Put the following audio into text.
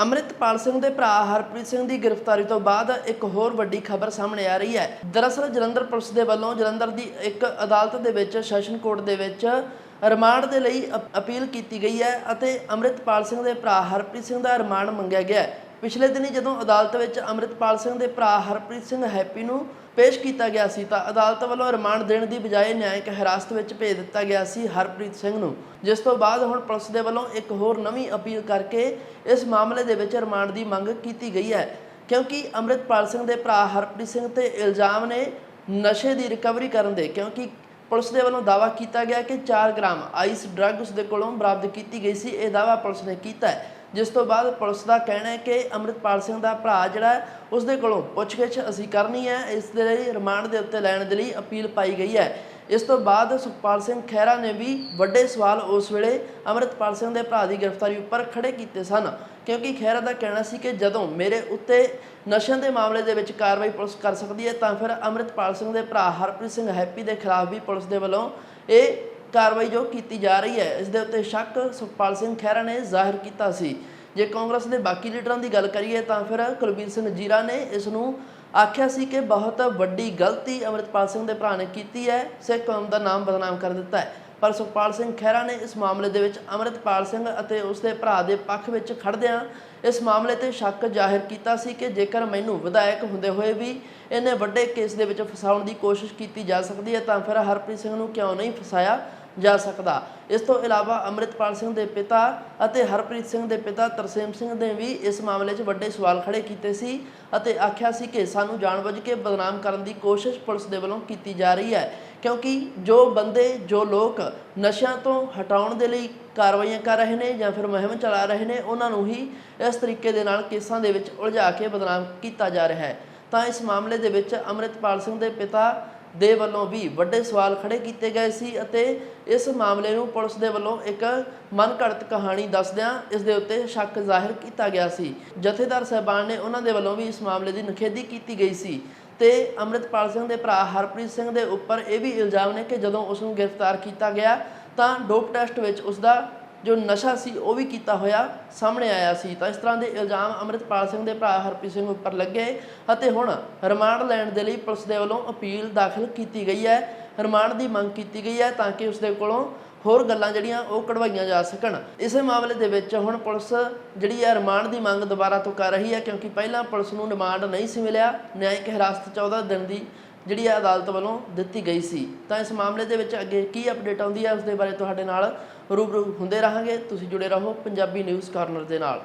ਅੰਮ੍ਰਿਤਪਾਲ ਸਿੰਘ ਦੇ ਭਰਾ ਹਰਪ੍ਰੀਤ ਸਿੰਘ ਦੀ ਗ੍ਰਿਫਤਾਰੀ ਤੋਂ ਬਾਅਦ ਇੱਕ ਹੋਰ ਵੱਡੀ ਖਬਰ ਸਾਹਮਣੇ ਆ ਰਹੀ ਹੈ। ਦਰਅਸਲ ਜਲੰਧਰ ਪੁਲਿਸ ਦੇ ਵੱਲੋਂ ਜਲੰਧਰ ਦੀ ਇੱਕ ਅਦਾਲਤ ਦੇ ਵਿੱਚ ਸੈਸ਼ਨ ਕੋਰਟ ਦੇ ਵਿੱਚ ਰਿਮਾਂਡ ਦੇ ਲਈ ਅਪ- ਅਪੀਲ ਕੀਤੀ ਗਈ ਹੈ ਅਤੇ ਅੰਮ੍ਰਿਤਪਾਲ ਸਿੰਘ ਦੇ ਭਰਾ ਹਰਪ੍ਰੀਤ ਸਿੰਘ ਦਾ ਰਿਮਾਂਡ ਮੰਗਿਆ ਗਿਆ ਹੈ। ਪਿਛਲੇ ਦਿਨੀ ਜਦੋਂ ਅਦਾਲਤ ਵਿੱਚ ਅੰਮ੍ਰਿਤਪਾਲ ਸਿੰਘ ਦੇ ਭਰਾ ਹਰਪ੍ਰੀਤ ਸਿੰਘ ਹੈਪੀ ਨੂੰ ਪੇਸ਼ ਕੀਤਾ ਗਿਆ ਸੀ ਤਾਂ ਅਦਾਲਤ ਵੱਲੋਂ ਰਿਮਾਂਡ ਦੇਣ ਦੀ ਬਜਾਏ ਨਿਆਂਇਕ ਹਿਰਾਸਤ ਵਿੱਚ ਭੇਜ ਦਿੱਤਾ ਗਿਆ ਸੀ ਹਰਪ੍ਰੀਤ ਸਿੰਘ ਨੂੰ, ਜਿਸ ਤੋਂ ਬਾਅਦ ਹੁਣ ਪੁਲਿਸ ਦੇ ਵੱਲੋਂ ਇੱਕ ਹੋਰ ਨਵੀਂ ਅਪੀਲ ਕਰਕੇ ਇਸ ਮਾਮਲੇ ਦੇ ਵਿੱਚ ਰਿਮਾਂਡ ਦੀ ਮੰਗ ਕੀਤੀ ਗਈ ਹੈ, ਕਿਉਂਕਿ ਅੰਮ੍ਰਿਤਪਾਲ ਸਿੰਘ ਦੇ ਭਰਾ ਹਰਪ੍ਰੀਤ ਸਿੰਘ ਤੇ ਇਲਜ਼ਾਮ ਨੇ ਨਸ਼ੇ ਦੀ ਰਿਕਵਰੀ ਕਰਨ ਦੇ, ਕਿਉਂਕਿ ਪੁਲਿਸ ਦੇ ਵੱਲੋਂ ਦਾਅਵਾ ਕੀਤਾ ਗਿਆ ਕਿ 4 ਗ੍ਰਾਮ ਆਈਸ ਡਰੱਗ ਉਸ ਦੇ ਕੋਲੋਂ ਬਰਾਮਦ ਕੀਤੀ ਗਈ ਸੀ, ਇਹ ਦਾਅਵਾ ਪੁਲਿਸ ਨੇ ਕੀਤਾ ਹੈ। ਜਿਸ ਤੋਂ ਬਾਅਦ ਪੁਲਿਸ ਦਾ ਕਹਿਣਾ ਹੈ ਕਿ ਅੰਮ੍ਰਿਤਪਾਲ ਸਿੰਘ ਦਾ ਭਰਾ ਜਿਹੜਾ ਹੈ, ਉਸ ਦੇ ਕੋਲੋਂ ਪੁੱਛਗਿੱਛ ਅਸੀਂ ਕਰਨੀ ਹੈ। ਇਸ ਦੇ ਲਈ ਰਿਮਾਂਡ ਦੇ ਉੱਤੇ ਲੈਣ ਦੇ ਲਈ ਅਪੀਲ ਪਾਈ ਗਈ ਹੈ। ਇਸ ਤੋਂ ਬਾਅਦ ਸੁਖਪਾਲ ਸਿੰਘ ਖਹਿਰਾ ਨੇ ਵੀ ਵੱਡੇ ਸਵਾਲ ਉਸ ਵੇਲੇ ਅੰਮ੍ਰਿਤਪਾਲ ਸਿੰਘ ਦੇ ਭਰਾ ਦੀ ਗ੍ਰਿਫਤਾਰੀ ਉੱਪਰ ਖੜੇ ਕੀਤੇ ਸਨ। ਕਿਉਂਕਿ ਖਹਿਰਾ ਦਾ ਕਹਿਣਾ ਸੀ ਕਿ ਜਦੋਂ ਮੇਰੇ ਉੱਤੇ ਨਸ਼ਿਆਂ ਦੇ ਮਾਮਲੇ ਦੇ ਵਿੱਚ ਕਾਰਵਾਈ ਪੁਲਿਸ ਕਰ ਸਕਦੀ ਹੈ ਤਾਂ ਫਿਰ ਅੰਮ੍ਰਿਤਪਾਲ ਸਿੰਘ ਦੇ ਭਰਾ ਹਰਪ੍ਰੀਤ ਸਿੰਘ ਹੈਪੀ ਦੇ ਖਿਲਾਫ ਵੀ ਪੁਲਿਸ ਦੇ ਵੱਲੋਂ ਇਹ ਕਾਰਵਾਈ ਜੋ ਕੀਤੀ ਜਾ ਰਹੀ ਹੈ, ਇਸ ਦੇ ਉੱਤੇ ਸ਼ੱਕ ਸੁਖਪਾਲ ਸਿੰਘ ਖਹਿਰਾ ਨੇ ਜ਼ਾਹਿਰ ਕੀਤਾ ਸੀ। ਜੇ ਕਾਂਗਰਸ ਦੇ ਬਾਕੀ ਲੀਡਰਾਂ ਦੀ ਗੱਲ ਕਰੀਏ ਤਾਂ ਫਿਰ ਕੁਲਬੀਰ ਸਿੰਘ ਜੀਰਾ ਨੇ ਇਸ ਨੂੰ ਆਖਿਆ ਸੀ ਕਿ ਬਹੁਤ ਵੱਡੀ ਗਲਤੀ ਅੰਮ੍ਰਿਤਪਾਲ ਸਿੰਘ ਦੇ ਭਰਾ ਨੇ ਕੀਤੀ ਹੈ, ਸਿੱਖ ਕੌਮ ਦਾ ਨਾਮ ਬਦਨਾਮ ਕਰ ਦਿੱਤਾ ਹੈ। ਪਰ ਸੁਖਪਾਲ ਸਿੰਘ ਖਹਿਰਾ ਨੇ ਇਸ ਮਾਮਲੇ ਦੇ ਵਿੱਚ ਅੰਮ੍ਰਿਤਪਾਲ ਸਿੰਘ ਅਤੇ ਉਸ ਦੇ ਭਰਾ ਦੇ ਪੱਖ ਵਿੱਚ ਖੜਦਿਆਂ ਇਸ ਮਾਮਲੇ ਤੇ ਸ਼ੱਕ ਜ਼ਾਹਿਰ ਕੀਤਾ ਸੀ ਕਿ ਜੇਕਰ ਮੈਨੂੰ ਵਿਧਾਇਕ ਹੁੰਦੇ ਹੋਏ ਵੀ ਇਹਨੇ ਵੱਡੇ ਕੇਸ ਦੇ ਵਿੱਚ ਫਸਾਉਣ ਦੀ ਕੋਸ਼ਿਸ਼ ਕੀਤੀ ਜਾ ਸਕਦੀ ਹੈ, ਤਾਂ ਫਿਰ ਹਰਪ੍ਰੀਤ ਸਿੰਘ ਨੂੰ ਕਿਉਂ ਨਹੀਂ ਫਸਾਇਆ? ਜਾ ਸਕਦਾ। ਇਸ ਤੋਂ ਇਲਾਵਾ ਅੰਮ੍ਰਿਤਪਾਲ ਸਿੰਘ ਦੇ ਪਿਤਾ ਅਤੇ ਹਰਪ੍ਰੀਤ ਸਿੰਘ ਦੇ ਪਿਤਾ ਤਰਸੇਮ ਸਿੰਘ ਨੇ ਵੀ ਇਸ ਮਾਮਲੇ 'ਚ ਵੱਡੇ ਸਵਾਲ ਖੜੇ ਕੀਤੇ ਸੀ ਅਤੇ ਆਖਿਆ ਸੀ ਕਿ ਸਾਨੂੰ ਜਾਣਬੁੱਝ ਕੇ ਬਦਨਾਮ ਕਰਨ ਦੀ ਕੋਸ਼ਿਸ਼ ਪੁਲਿਸ ਦੇ ਵੱਲੋਂ ਕੀਤੀ ਜਾ ਰਹੀ ਹੈ, ਕਿਉਂਕਿ ਜੋ ਬੰਦੇ, ਜੋ ਲੋਕ ਨਸ਼ਿਆਂ ਤੋਂ ਹਟਾਉਣ ਦੇ ਲਈ ਕਾਰਵਾਈਆਂ ਕਰ ਰਹੇ ਨੇ ਜਾਂ ਫਿਰ ਮੁਹਿੰਮ ਚਲਾ ਰਹੇ ਨੇ, ਉਹਨਾਂ ਨੂੰ ਹੀ ਇਸ ਤਰੀਕੇ ਦੇ ਨਾਲ ਕੇਸਾਂ ਦੇ ਵਿੱਚ ਉਲਝਾ ਕੇ ਬਦਨਾਮ ਕੀਤਾ ਜਾ ਰਿਹਾ ਹੈ। ਤਾਂ ਇਸ ਮਾਮਲੇ ਦੇ ਵਿੱਚ ਅੰਮ੍ਰਿਤਪਾਲ ਸਿੰਘ ਦੇ ਪਿਤਾ ਦੇ ਵੱਲੋਂ ਵੀ ਵੱਡੇ ਸਵਾਲ ਖੜੇ ਕੀਤੇ ਗਏ ਸੀ ਅਤੇ ਇਸ ਮਾਮਲੇ ਨੂੰ ਪੁਲਿਸ ਦੇ ਵੱਲੋਂ ਇੱਕ ਮਨਘੜਤ ਕਹਾਣੀ ਦੱਸਦਿਆਂ ਇਸ ਦੇ ਉੱਤੇ ਸ਼ੱਕ ਜ਼ਾਹਿਰ ਕੀਤਾ ਗਿਆ ਸੀ। ਜਥੇਦਾਰ ਸਹਿਬਾਨ ਨੇ ਉਹਨਾਂ ਦੇ ਵੱਲੋਂ ਵੀ ਇਸ ਮਾਮਲੇ ਦੀ ਨਿਖੇਧੀ ਕੀਤੀ ਗਈ ਸੀ ਤੇ ਅੰਮ੍ਰਿਤਪਾਲ ਸਿੰਘ ਦੇ ਭਰਾ ਹਰਪ੍ਰੀਤ ਸਿੰਘ ਦੇ ਉੱਪਰ ਇਹ ਵੀ ਇਲਜ਼ਾਮ ਨੇ ਕਿ ਜਦੋਂ ਉਸ ਨੂੰ ਗ੍ਰਿਫਤਾਰ ਕੀਤਾ ਗਿਆ ਤਾਂ ਡੋਪ ਟੈਸਟ ਵਿੱਚ ਉਸ ਦਾ ਜੋ ਨਸ਼ਾ ਸੀ, ਉਹ ਵੀ ਕੀਤਾ ਹੋਇਆ ਸਾਹਮਣੇ ਆਇਆ ਸੀ। ਤਾਂ ਇਸ ਤਰ੍ਹਾਂ ਦੇ ਇਲਜ਼ਾਮ ਅੰਮ੍ਰਿਤਪਾਲ ਸਿੰਘ ਦੇ ਭਰਾ ਹਰਪ੍ਰੀਤ ਸਿੰਘ ਉੱਪਰ ਲੱਗੇ ਅਤੇ ਹੁਣ ਰਿਮਾਂਡ ਲੈਣ ਦੇ ਲਈ ਪੁਲਿਸ ਦੇ ਵੱਲੋਂ ਅਪੀਲ ਦਾਖਲ ਕੀਤੀ ਗਈ ਹੈ। ਰਿਮਾਂਡ ਦੀ ਮੰਗ ਕੀਤੀ ਗਈ ਹੈ ਤਾਂ ਕਿ ਉਸ ਦੇ ਕੋਲੋਂ ਹੋਰ ਗੱਲਾਂ ਜਿਹੜੀਆਂ ਉਹ ਕਢਵਾਈਆਂ ਜਾ ਸਕਣ। ਇਸੇ ਮਾਮਲੇ ਦੇ ਵਿੱਚ ਹੁਣ ਪੁਲਿਸ ਜਿਹੜੀ ਹੈ ਰਿਮਾਂਡ ਦੀ ਮੰਗ ਦੁਬਾਰਾ ਤੋਂ ਕਰ ਰਹੀ ਹੈ ਕਿਉਂਕਿ ਪਹਿਲਾਂ ਪੁਲਿਸ ਨੂੰ ਰਿਮਾਂਡ ਨਹੀਂ ਸੀ ਮਿਲਿਆ। ਨਿਆਇਕ ਹਿਰਾਸਤ 14 ਦਿਨ ਦੀ ਜਿਹੜੀ ਹੈ ਅਦਾਲਤ ਵੱਲੋਂ ਦਿੱਤੀ ਗਈ ਸੀ। ਤਾਂ ਇਸ ਮਾਮਲੇ ਦੇ ਵਿੱਚ ਅੱਗੇ ਕੀ ਅਪਡੇਟ ਆਉਂਦੀ ਹੈ ਉਸ ਦੇ ਬਾਰੇ ਤੁਹਾਡੇ ਨਾਲ ਰੂਬਰੂ ਹੁੰਦੇ ਰਹਾਂਗੇ। ਤੁਸੀਂ ਜੁੜੇ ਰਹੋ ਪੰਜਾਬੀ ਨਿਊਜ਼ ਕਾਰਨਰ ਦੇ ਨਾਲ।